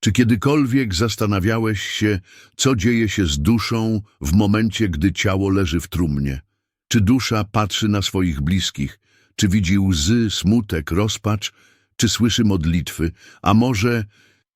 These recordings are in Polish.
Czy kiedykolwiek zastanawiałeś się, co dzieje się z duszą w momencie, gdy ciało leży w trumnie? Czy dusza patrzy na swoich bliskich? Czy widzi łzy, smutek, rozpacz? Czy słyszy modlitwy? A może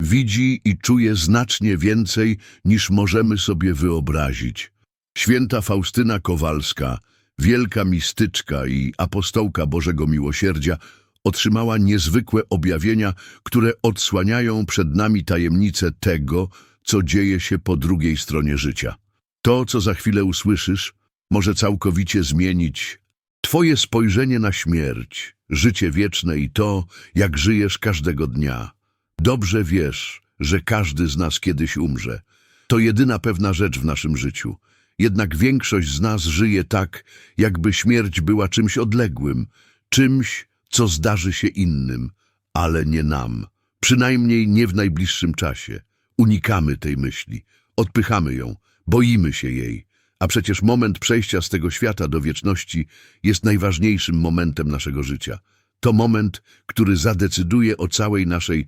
widzi i czuje znacznie więcej, niż możemy sobie wyobrazić? Święta Faustyna Kowalska, wielka mistyczka i apostołka Bożego Miłosierdzia, otrzymała niezwykłe objawienia, które odsłaniają przed nami tajemnicę tego, co dzieje się po drugiej stronie życia. To, co za chwilę usłyszysz, może całkowicie zmienić Twoje spojrzenie na śmierć, życie wieczne i to, jak żyjesz każdego dnia. Dobrze wiesz, że każdy z nas kiedyś umrze. To jedyna pewna rzecz w naszym życiu. Jednak większość z nas żyje tak, jakby śmierć była czymś odległym, czymś, co zdarzy się innym, ale nie nam. Przynajmniej nie w najbliższym czasie. Unikamy tej myśli, odpychamy ją, boimy się jej. A przecież moment przejścia z tego świata do wieczności jest najważniejszym momentem naszego życia. To moment, który zadecyduje o całej naszej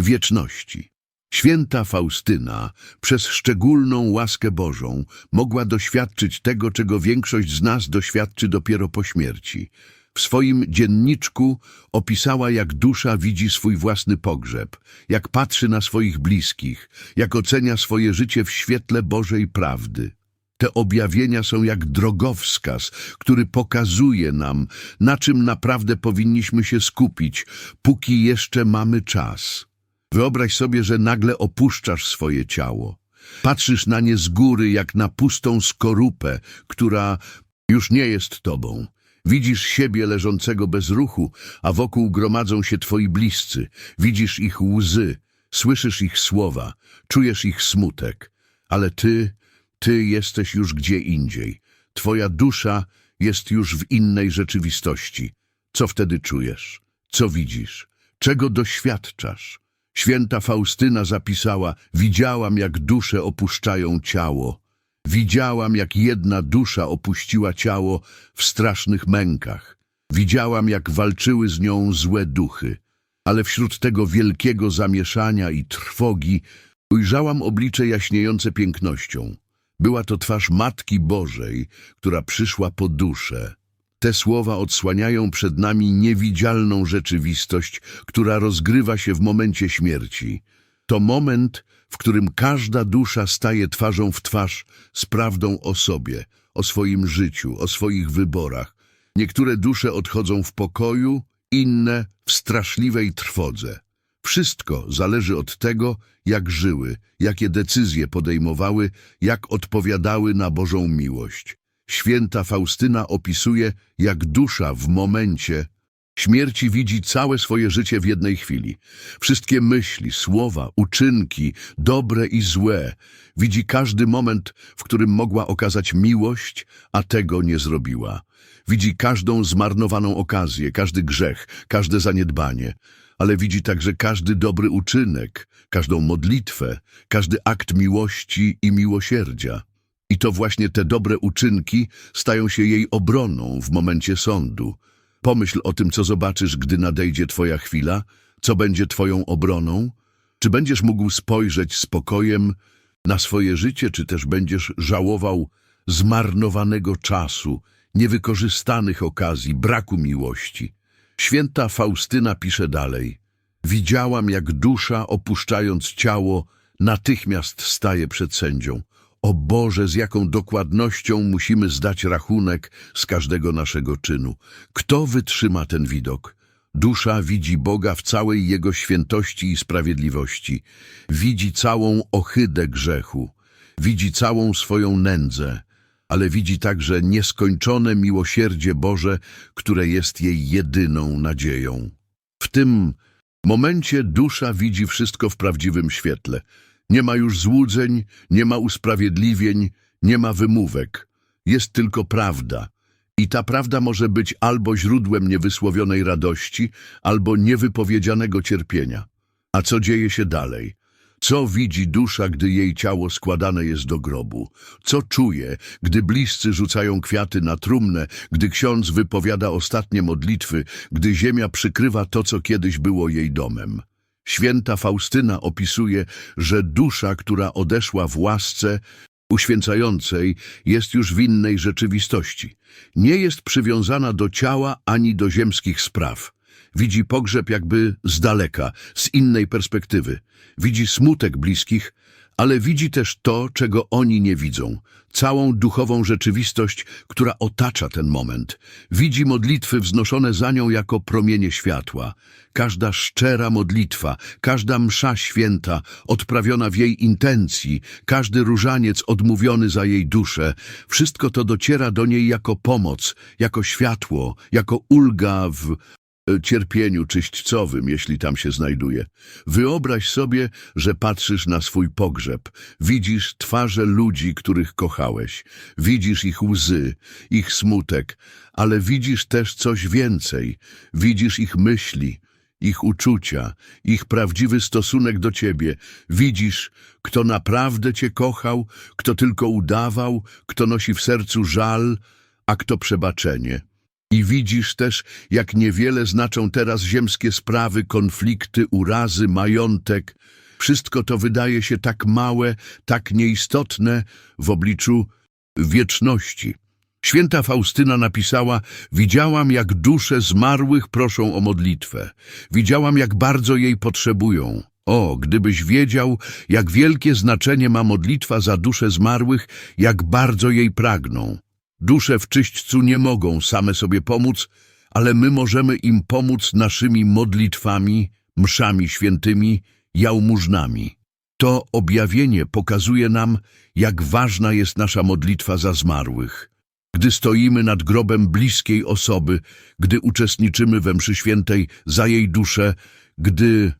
wieczności. Święta Faustyna przez szczególną łaskę Bożą mogła doświadczyć tego, czego większość z nas doświadczy dopiero po śmierci. W swoim dzienniczku opisała, jak dusza widzi swój własny pogrzeb, jak patrzy na swoich bliskich, jak ocenia swoje życie w świetle Bożej prawdy. Te objawienia są jak drogowskaz, który pokazuje nam, na czym naprawdę powinniśmy się skupić, póki jeszcze mamy czas. Wyobraź sobie, że nagle opuszczasz swoje ciało. Patrzysz na nie z góry, jak na pustą skorupę, która już nie jest tobą. Widzisz siebie leżącego bez ruchu, a wokół gromadzą się twoi bliscy. Widzisz ich łzy, słyszysz ich słowa, czujesz ich smutek. Ale ty, ty jesteś już gdzie indziej. Twoja dusza jest już w innej rzeczywistości. Co wtedy czujesz? Co widzisz? Czego doświadczasz? Święta Faustyna zapisała, widziałam jak dusze opuszczają ciało. Widziałam jak jedna dusza opuściła ciało w strasznych mękach. Widziałam jak walczyły z nią złe duchy. Ale wśród tego wielkiego zamieszania i trwogi ujrzałam oblicze jaśniejące pięknością. Była to twarz Matki Bożej, która przyszła po duszę. Te słowa odsłaniają przed nami niewidzialną rzeczywistość, która rozgrywa się w momencie śmierci. To moment, w którym każda dusza staje twarzą w twarz z prawdą o sobie, o swoim życiu, o swoich wyborach. Niektóre dusze odchodzą w pokoju, inne w straszliwej trwodze. Wszystko zależy od tego, jak żyły, jakie decyzje podejmowały, jak odpowiadały na Bożą miłość. Święta Faustyna opisuje, jak dusza w momencie śmierci widzi całe swoje życie w jednej chwili. Wszystkie myśli, słowa, uczynki, dobre i złe. Widzi każdy moment, w którym mogła okazać miłość, a tego nie zrobiła. Widzi każdą zmarnowaną okazję, każdy grzech, każde zaniedbanie ale widzi także każdy dobry uczynek, każdą modlitwę, każdy akt miłości i miłosierdzia. I to właśnie te dobre uczynki stają się jej obroną w momencie sądu. Pomyśl o tym, co zobaczysz, gdy nadejdzie twoja chwila, co będzie twoją obroną. Czy będziesz mógł spojrzeć spokojem na swoje życie, czy też będziesz żałował zmarnowanego czasu, niewykorzystanych okazji, braku miłości. Święta Faustyna pisze dalej. Widziałam, jak dusza, opuszczając ciało, natychmiast staje przed sędzią. O Boże, z jaką dokładnością musimy zdać rachunek z każdego naszego czynu. Kto wytrzyma ten widok? Dusza widzi Boga w całej Jego świętości i sprawiedliwości. Widzi całą ohydę grzechu. Widzi całą swoją nędzę ale widzi także nieskończone miłosierdzie Boże, które jest jej jedyną nadzieją. W tym momencie dusza widzi wszystko w prawdziwym świetle. Nie ma już złudzeń, nie ma usprawiedliwień, nie ma wymówek. Jest tylko prawda. I ta prawda może być albo źródłem niewysłowionej radości, albo niewypowiedzianego cierpienia. A co dzieje się dalej? Co widzi dusza, gdy jej ciało składane jest do grobu? Co czuje, gdy bliscy rzucają kwiaty na trumnę, gdy ksiądz wypowiada ostatnie modlitwy, gdy ziemia przykrywa to, co kiedyś było jej domem? Święta Faustyna opisuje, że dusza, która odeszła w łasce uświęcającej, jest już w innej rzeczywistości. Nie jest przywiązana do ciała ani do ziemskich spraw. Widzi pogrzeb jakby z daleka, z innej perspektywy. Widzi smutek bliskich, ale widzi też to, czego oni nie widzą. Całą duchową rzeczywistość, która otacza ten moment. Widzi modlitwy wznoszone za nią jako promienie światła. Każda szczera modlitwa, każda msza święta, odprawiona w jej intencji, każdy różaniec odmówiony za jej duszę, wszystko to dociera do niej jako pomoc, jako światło, jako ulga w cierpieniu czyśćcowym, jeśli tam się znajduje. Wyobraź sobie, że patrzysz na swój pogrzeb. Widzisz twarze ludzi, których kochałeś. Widzisz ich łzy, ich smutek, ale widzisz też coś więcej. Widzisz ich myśli, ich uczucia, ich prawdziwy stosunek do ciebie. Widzisz, kto naprawdę cię kochał, kto tylko udawał, kto nosi w sercu żal, a kto przebaczenie. I widzisz też, jak niewiele znaczą teraz ziemskie sprawy, konflikty, urazy, majątek. Wszystko to wydaje się tak małe, tak nieistotne w obliczu wieczności. Święta Faustyna napisała, widziałam jak dusze zmarłych proszą o modlitwę. Widziałam jak bardzo jej potrzebują. O, gdybyś wiedział, jak wielkie znaczenie ma modlitwa za dusze zmarłych, jak bardzo jej pragną. Dusze w czyśćcu nie mogą same sobie pomóc, ale my możemy im pomóc naszymi modlitwami, mszami świętymi, jałmużnami. To objawienie pokazuje nam, jak ważna jest nasza modlitwa za zmarłych. Gdy stoimy nad grobem bliskiej osoby, gdy uczestniczymy we mszy świętej za jej duszę, gdy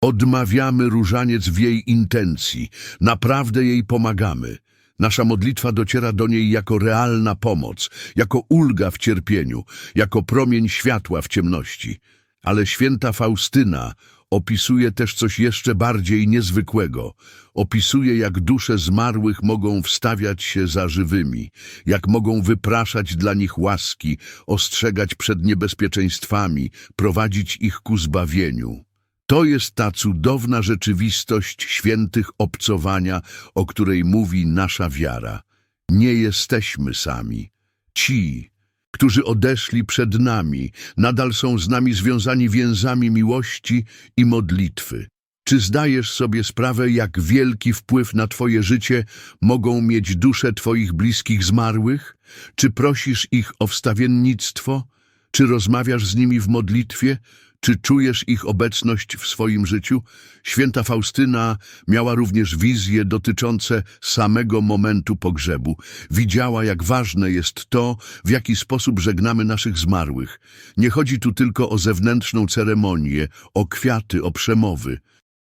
odmawiamy różaniec w jej intencji, naprawdę jej pomagamy. Nasza modlitwa dociera do niej jako realna pomoc, jako ulga w cierpieniu, jako promień światła w ciemności. Ale święta Faustyna opisuje też coś jeszcze bardziej niezwykłego. Opisuje, jak dusze zmarłych mogą wstawiać się za żywymi, jak mogą wypraszać dla nich łaski, ostrzegać przed niebezpieczeństwami, prowadzić ich ku zbawieniu. To jest ta cudowna rzeczywistość świętych obcowania, o której mówi nasza wiara. Nie jesteśmy sami. Ci, którzy odeszli przed nami, nadal są z nami związani więzami miłości i modlitwy. Czy zdajesz sobie sprawę, jak wielki wpływ na Twoje życie mogą mieć dusze Twoich bliskich zmarłych? Czy prosisz ich o wstawiennictwo? Czy rozmawiasz z nimi w modlitwie? Czy czujesz ich obecność w swoim życiu? Święta Faustyna miała również wizje dotyczące samego momentu pogrzebu. Widziała, jak ważne jest to, w jaki sposób żegnamy naszych zmarłych. Nie chodzi tu tylko o zewnętrzną ceremonię, o kwiaty, o przemowy.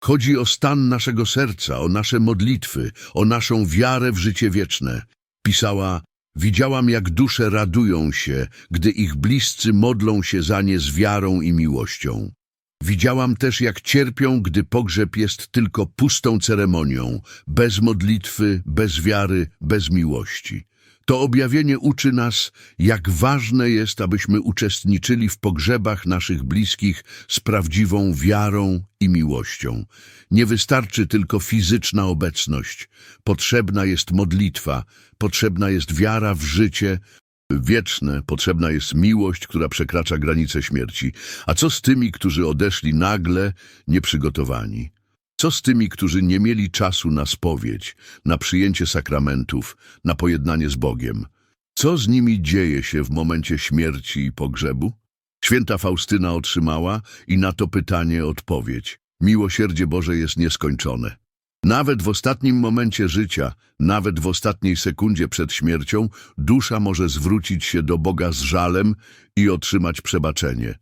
Chodzi o stan naszego serca, o nasze modlitwy, o naszą wiarę w życie wieczne. Pisała Widziałam, jak dusze radują się, gdy ich bliscy modlą się za nie z wiarą i miłością. Widziałam też, jak cierpią, gdy pogrzeb jest tylko pustą ceremonią, bez modlitwy, bez wiary, bez miłości. To objawienie uczy nas, jak ważne jest, abyśmy uczestniczyli w pogrzebach naszych bliskich z prawdziwą wiarą i miłością. Nie wystarczy tylko fizyczna obecność. Potrzebna jest modlitwa, potrzebna jest wiara w życie wieczne, potrzebna jest miłość, która przekracza granice śmierci. A co z tymi, którzy odeszli nagle, nieprzygotowani? Co z tymi, którzy nie mieli czasu na spowiedź, na przyjęcie sakramentów, na pojednanie z Bogiem? Co z nimi dzieje się w momencie śmierci i pogrzebu? Święta Faustyna otrzymała i na to pytanie odpowiedź. Miłosierdzie Boże jest nieskończone. Nawet w ostatnim momencie życia, nawet w ostatniej sekundzie przed śmiercią, dusza może zwrócić się do Boga z żalem i otrzymać przebaczenie.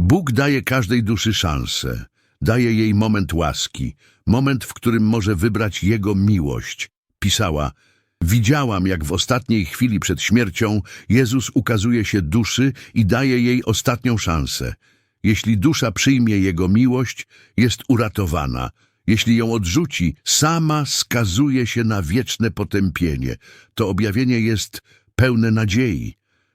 Bóg daje każdej duszy szansę, daje jej moment łaski, moment, w którym może wybrać Jego miłość. Pisała, widziałam, jak w ostatniej chwili przed śmiercią Jezus ukazuje się duszy i daje jej ostatnią szansę. Jeśli dusza przyjmie Jego miłość, jest uratowana. Jeśli ją odrzuci, sama skazuje się na wieczne potępienie. To objawienie jest pełne nadziei.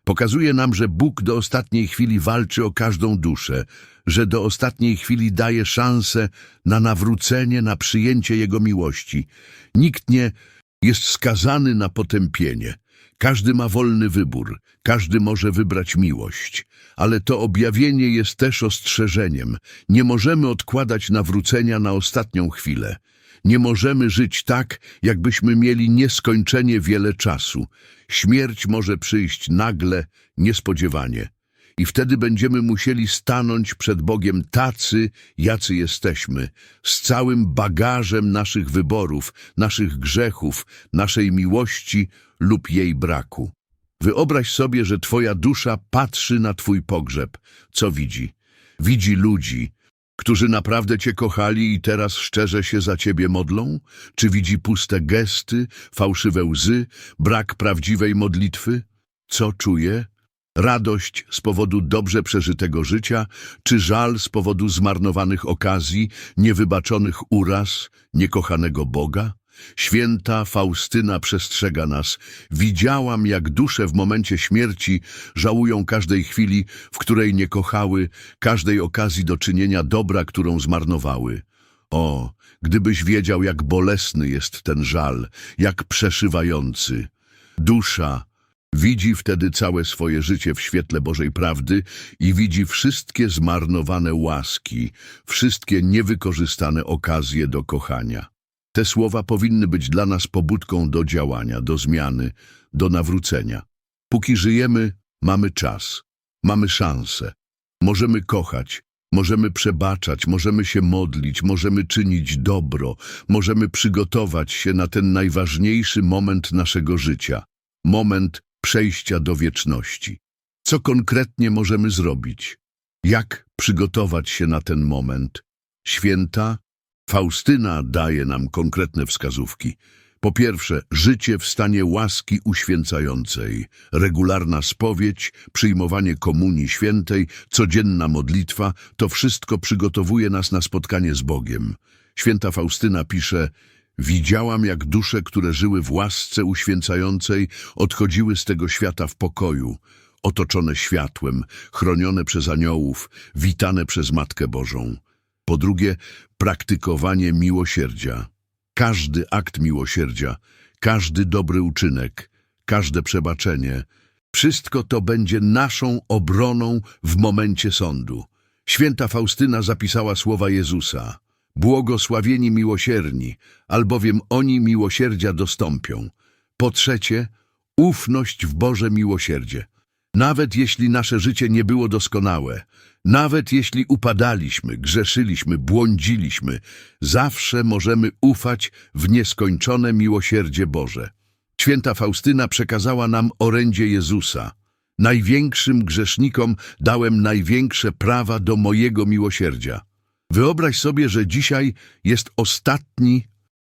Pokazuje nam, że Bóg do ostatniej chwili walczy o każdą duszę, że do ostatniej chwili daje szansę na nawrócenie, na przyjęcie Jego miłości. Nikt nie jest skazany na potępienie. Każdy ma wolny wybór, każdy może wybrać miłość, ale to objawienie jest też ostrzeżeniem. Nie możemy odkładać nawrócenia na ostatnią chwilę. Nie możemy żyć tak, jakbyśmy mieli nieskończenie wiele czasu. Śmierć może przyjść nagle, niespodziewanie. I wtedy będziemy musieli stanąć przed Bogiem tacy, jacy jesteśmy, z całym bagażem naszych wyborów, naszych grzechów, naszej miłości lub jej braku. Wyobraź sobie, że twoja dusza patrzy na twój pogrzeb. Co widzi? Widzi ludzi, którzy naprawdę cię kochali i teraz szczerze się za ciebie modlą? Czy widzi puste gesty, fałszywe łzy, brak prawdziwej modlitwy? Co czuje? Radość z powodu dobrze przeżytego życia, czy żal z powodu zmarnowanych okazji, niewybaczonych uraz, niekochanego Boga? Święta Faustyna przestrzega nas. Widziałam, jak dusze w momencie śmierci żałują każdej chwili, w której nie kochały, każdej okazji do czynienia dobra, którą zmarnowały. O, gdybyś wiedział, jak bolesny jest ten żal, jak przeszywający. Dusza widzi wtedy całe swoje życie w świetle Bożej prawdy i widzi wszystkie zmarnowane łaski, wszystkie niewykorzystane okazje do kochania. Te słowa powinny być dla nas pobudką do działania, do zmiany, do nawrócenia. Póki żyjemy, mamy czas, mamy szansę. Możemy kochać, możemy przebaczać, możemy się modlić, możemy czynić dobro, możemy przygotować się na ten najważniejszy moment naszego życia moment przejścia do wieczności. Co konkretnie możemy zrobić? Jak przygotować się na ten moment? Święta Faustyna daje nam konkretne wskazówki. Po pierwsze, życie w stanie łaski uświęcającej, regularna spowiedź, przyjmowanie komunii świętej, codzienna modlitwa, to wszystko przygotowuje nas na spotkanie z Bogiem. Święta Faustyna pisze, widziałam jak dusze, które żyły w łasce uświęcającej, odchodziły z tego świata w pokoju, otoczone światłem, chronione przez aniołów, witane przez Matkę Bożą. Po drugie, praktykowanie miłosierdzia. Każdy akt miłosierdzia, każdy dobry uczynek, każde przebaczenie, wszystko to będzie naszą obroną w momencie sądu. Święta Faustyna zapisała słowa Jezusa. Błogosławieni miłosierni, albowiem oni miłosierdzia dostąpią. Po trzecie, ufność w Boże miłosierdzie. Nawet jeśli nasze życie nie było doskonałe, nawet jeśli upadaliśmy, grzeszyliśmy, błądziliśmy, zawsze możemy ufać w nieskończone miłosierdzie Boże. Święta Faustyna przekazała nam orędzie Jezusa. Największym grzesznikom dałem największe prawa do mojego miłosierdzia. Wyobraź sobie, że dzisiaj jest ostatni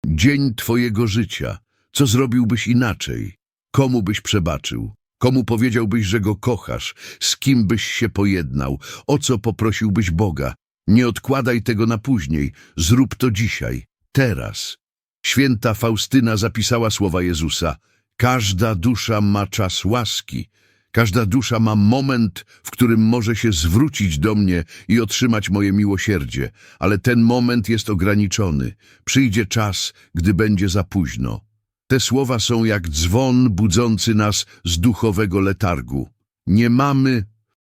dzień Twojego życia. Co zrobiłbyś inaczej? Komu byś przebaczył? Komu powiedziałbyś, że go kochasz? Z kim byś się pojednał? O co poprosiłbyś Boga? Nie odkładaj tego na później. Zrób to dzisiaj, teraz. Święta Faustyna zapisała słowa Jezusa. Każda dusza ma czas łaski. Każda dusza ma moment, w którym może się zwrócić do mnie i otrzymać moje miłosierdzie, ale ten moment jest ograniczony. Przyjdzie czas, gdy będzie za późno. Te słowa są jak dzwon budzący nas z duchowego letargu. Nie mamy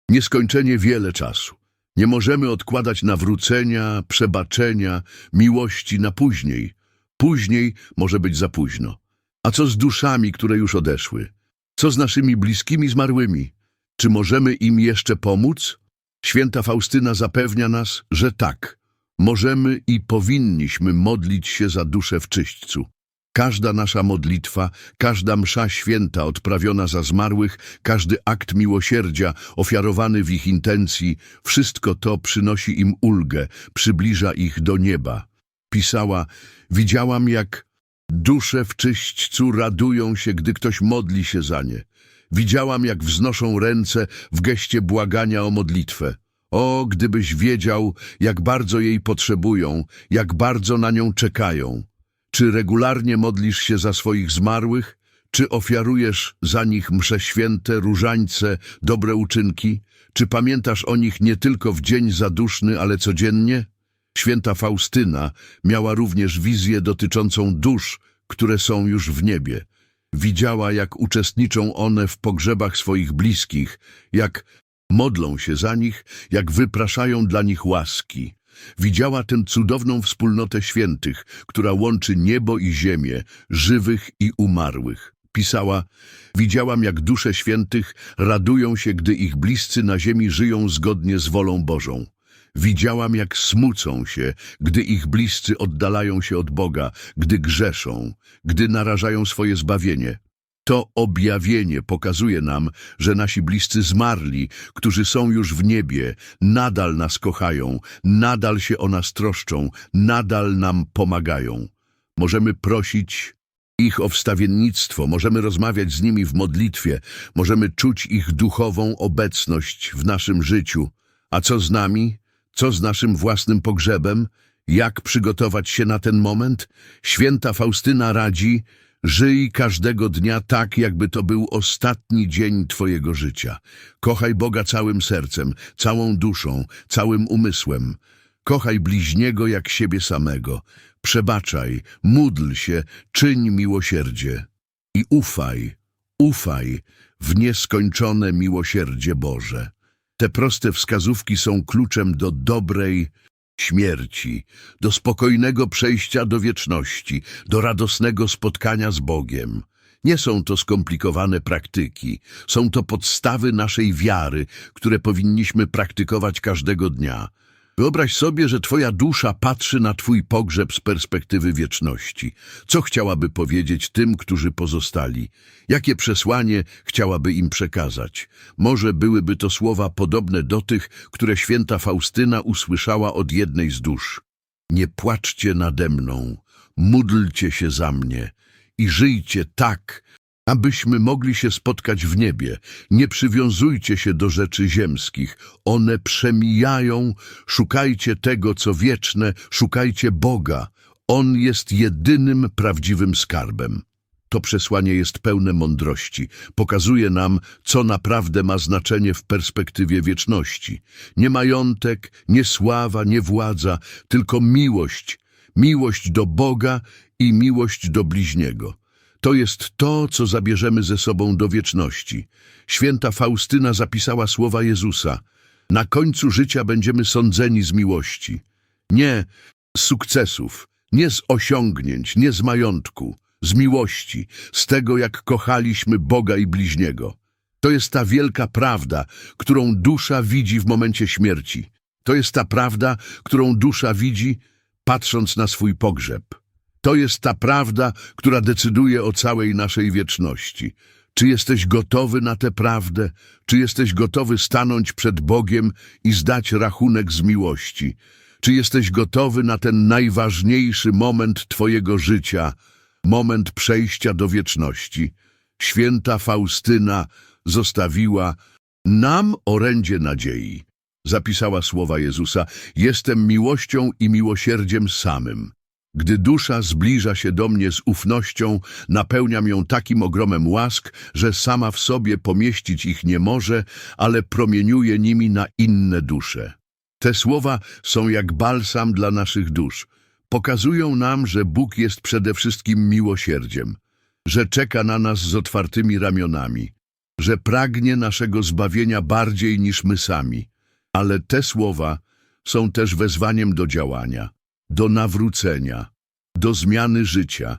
nieskończenie wiele czasu. Nie możemy odkładać nawrócenia, przebaczenia, miłości na później. Później może być za późno. A co z duszami, które już odeszły? Co z naszymi bliskimi zmarłymi? Czy możemy im jeszcze pomóc? Święta Faustyna zapewnia nas, że tak. Możemy i powinniśmy modlić się za duszę w czyśćcu. Każda nasza modlitwa, każda msza święta odprawiona za zmarłych, każdy akt miłosierdzia ofiarowany w ich intencji, wszystko to przynosi im ulgę, przybliża ich do nieba. Pisała, widziałam jak dusze w czyśćcu radują się, gdy ktoś modli się za nie. Widziałam, jak wznoszą ręce w geście błagania o modlitwę. O, gdybyś wiedział, jak bardzo jej potrzebują, jak bardzo na nią czekają. Czy regularnie modlisz się za swoich zmarłych? Czy ofiarujesz za nich msze święte, różańce, dobre uczynki? Czy pamiętasz o nich nie tylko w dzień zaduszny, ale codziennie? Święta Faustyna miała również wizję dotyczącą dusz, które są już w niebie. Widziała, jak uczestniczą one w pogrzebach swoich bliskich, jak modlą się za nich, jak wypraszają dla nich łaski. Widziała tę cudowną wspólnotę świętych, która łączy niebo i ziemię, żywych i umarłych. Pisała, widziałam jak dusze świętych radują się, gdy ich bliscy na ziemi żyją zgodnie z wolą Bożą. Widziałam, jak smucą się, gdy ich bliscy oddalają się od Boga, gdy grzeszą, gdy narażają swoje zbawienie. To objawienie pokazuje nam, że nasi bliscy zmarli, którzy są już w niebie, nadal nas kochają, nadal się o nas troszczą, nadal nam pomagają. Możemy prosić ich o wstawiennictwo, możemy rozmawiać z nimi w modlitwie, możemy czuć ich duchową obecność w naszym życiu. A co z nami? Co z naszym własnym pogrzebem? Jak przygotować się na ten moment? Święta Faustyna radzi, żyj każdego dnia tak, jakby to był ostatni dzień Twojego życia. Kochaj Boga całym sercem, całą duszą, całym umysłem. Kochaj bliźniego jak siebie samego. Przebaczaj, módl się, czyń miłosierdzie. I ufaj, ufaj w nieskończone miłosierdzie Boże. Te proste wskazówki są kluczem do dobrej śmierci, do spokojnego przejścia do wieczności, do radosnego spotkania z Bogiem. Nie są to skomplikowane praktyki, są to podstawy naszej wiary, które powinniśmy praktykować każdego dnia. Wyobraź sobie, że twoja dusza patrzy na twój pogrzeb z perspektywy wieczności. Co chciałaby powiedzieć tym, którzy pozostali? Jakie przesłanie chciałaby im przekazać? Może byłyby to słowa podobne do tych, które święta Faustyna usłyszała od jednej z dusz. Nie płaczcie nade mną, módlcie się za mnie i żyjcie tak, abyśmy mogli się spotkać w niebie. Nie przywiązujcie się do rzeczy ziemskich. One przemijają. Szukajcie tego, co wieczne. Szukajcie Boga. On jest jedynym prawdziwym skarbem. To przesłanie jest pełne mądrości. Pokazuje nam, co naprawdę ma znaczenie w perspektywie wieczności. Nie majątek, nie sława, nie władza, tylko miłość. Miłość do Boga i miłość do bliźniego. To jest to, co zabierzemy ze sobą do wieczności. Święta Faustyna zapisała słowa Jezusa. Na końcu życia będziemy sądzeni z miłości. Nie z sukcesów, nie z osiągnięć, nie z majątku, z miłości, z tego, jak kochaliśmy Boga i bliźniego. To jest ta wielka prawda, którą dusza widzi w momencie śmierci. To jest ta prawda, którą dusza widzi, patrząc na swój pogrzeb. To jest ta prawda, która decyduje o całej naszej wieczności. Czy jesteś gotowy na tę prawdę? Czy jesteś gotowy stanąć przed Bogiem i zdać rachunek z miłości? Czy jesteś gotowy na ten najważniejszy moment Twojego życia, moment przejścia do wieczności? Święta Faustyna zostawiła nam orędzie nadziei. Zapisała słowa Jezusa, jestem miłością i miłosierdziem samym. Gdy dusza zbliża się do mnie z ufnością, napełniam ją takim ogromem łask, że sama w sobie pomieścić ich nie może, ale promieniuje nimi na inne dusze. Te słowa są jak balsam dla naszych dusz. Pokazują nam, że Bóg jest przede wszystkim miłosierdziem, że czeka na nas z otwartymi ramionami, że pragnie naszego zbawienia bardziej niż my sami. Ale te słowa są też wezwaniem do działania do nawrócenia, do zmiany życia,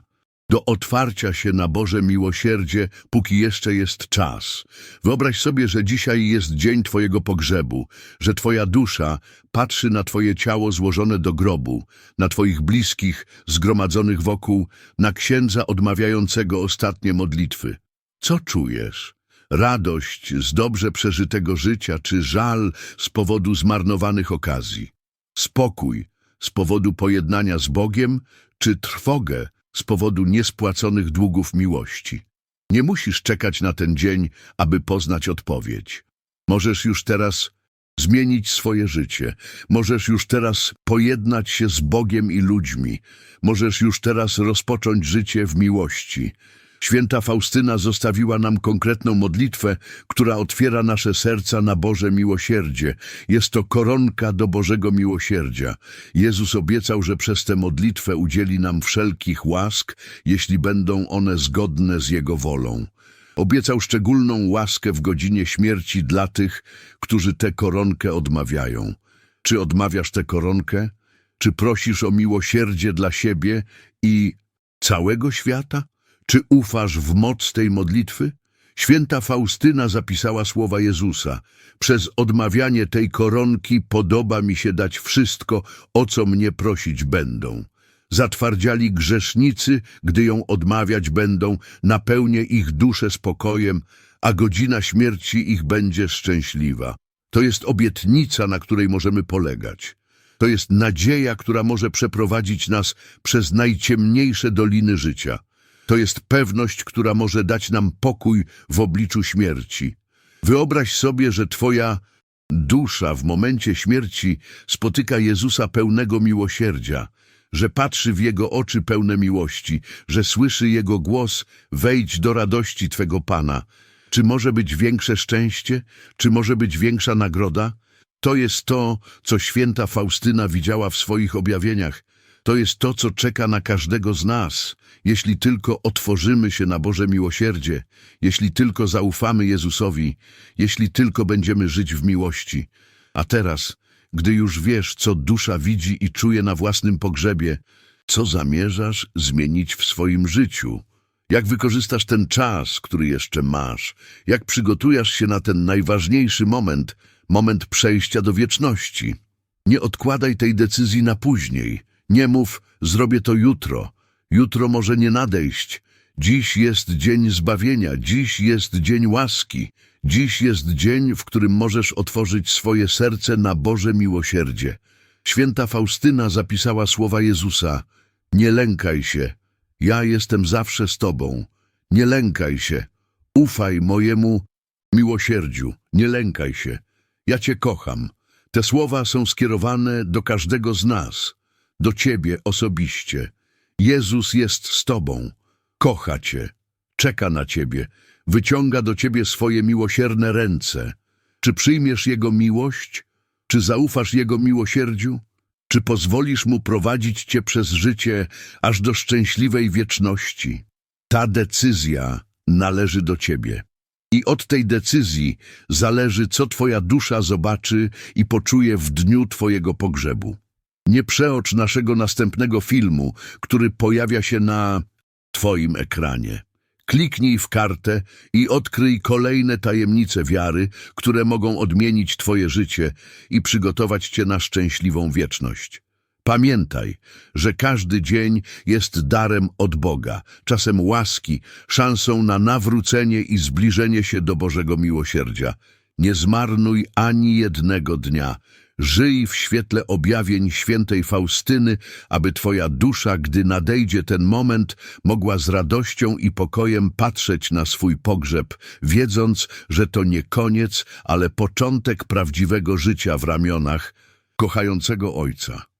do otwarcia się na Boże miłosierdzie, póki jeszcze jest czas. Wyobraź sobie, że dzisiaj jest dzień Twojego pogrzebu, że Twoja dusza patrzy na Twoje ciało złożone do grobu, na Twoich bliskich zgromadzonych wokół, na księdza odmawiającego ostatnie modlitwy. Co czujesz? Radość z dobrze przeżytego życia, czy żal z powodu zmarnowanych okazji? Spokój, z powodu pojednania z Bogiem, czy trwogę z powodu niespłaconych długów miłości. Nie musisz czekać na ten dzień, aby poznać odpowiedź. Możesz już teraz zmienić swoje życie. Możesz już teraz pojednać się z Bogiem i ludźmi. Możesz już teraz rozpocząć życie w miłości. Święta Faustyna zostawiła nam konkretną modlitwę, która otwiera nasze serca na Boże miłosierdzie. Jest to koronka do Bożego miłosierdzia. Jezus obiecał, że przez tę modlitwę udzieli nam wszelkich łask, jeśli będą one zgodne z Jego wolą. Obiecał szczególną łaskę w godzinie śmierci dla tych, którzy tę koronkę odmawiają. Czy odmawiasz tę koronkę? Czy prosisz o miłosierdzie dla siebie i całego świata? Czy ufasz w moc tej modlitwy? Święta Faustyna zapisała słowa Jezusa. Przez odmawianie tej koronki podoba mi się dać wszystko, o co mnie prosić będą. Zatwardziali grzesznicy, gdy ją odmawiać będą, napełnię ich duszę spokojem, a godzina śmierci ich będzie szczęśliwa. To jest obietnica, na której możemy polegać. To jest nadzieja, która może przeprowadzić nas przez najciemniejsze doliny życia. To jest pewność, która może dać nam pokój w obliczu śmierci. Wyobraź sobie, że Twoja dusza w momencie śmierci spotyka Jezusa pełnego miłosierdzia, że patrzy w Jego oczy pełne miłości, że słyszy Jego głos, wejdź do radości Twego Pana. Czy może być większe szczęście? Czy może być większa nagroda? To jest to, co święta Faustyna widziała w swoich objawieniach. To jest to, co czeka na każdego z nas, jeśli tylko otworzymy się na Boże miłosierdzie, jeśli tylko zaufamy Jezusowi, jeśli tylko będziemy żyć w miłości. A teraz, gdy już wiesz, co dusza widzi i czuje na własnym pogrzebie, co zamierzasz zmienić w swoim życiu? Jak wykorzystasz ten czas, który jeszcze masz? Jak przygotujesz się na ten najważniejszy moment, moment przejścia do wieczności? Nie odkładaj tej decyzji na później. Nie mów, zrobię to jutro. Jutro może nie nadejść. Dziś jest dzień zbawienia, dziś jest dzień łaski. Dziś jest dzień, w którym możesz otworzyć swoje serce na Boże miłosierdzie. Święta Faustyna zapisała słowa Jezusa. Nie lękaj się, ja jestem zawsze z Tobą. Nie lękaj się, ufaj mojemu miłosierdziu, nie lękaj się. Ja Cię kocham. Te słowa są skierowane do każdego z nas, do Ciebie osobiście. Jezus jest z Tobą, kocha Cię, czeka na Ciebie, wyciąga do Ciebie swoje miłosierne ręce. Czy przyjmiesz Jego miłość? Czy zaufasz Jego miłosierdziu? Czy pozwolisz Mu prowadzić Cię przez życie aż do szczęśliwej wieczności? Ta decyzja należy do Ciebie. I od tej decyzji zależy, co Twoja dusza zobaczy i poczuje w dniu Twojego pogrzebu. Nie przeocz naszego następnego filmu, który pojawia się na Twoim ekranie. Kliknij w kartę i odkryj kolejne tajemnice wiary, które mogą odmienić Twoje życie i przygotować Cię na szczęśliwą wieczność. Pamiętaj, że każdy dzień jest darem od Boga, czasem łaski, szansą na nawrócenie i zbliżenie się do Bożego miłosierdzia. Nie zmarnuj ani jednego dnia. Żyj w świetle objawień świętej Faustyny, aby Twoja dusza, gdy nadejdzie ten moment, mogła z radością i pokojem patrzeć na swój pogrzeb, wiedząc, że to nie koniec, ale początek prawdziwego życia w ramionach kochającego Ojca.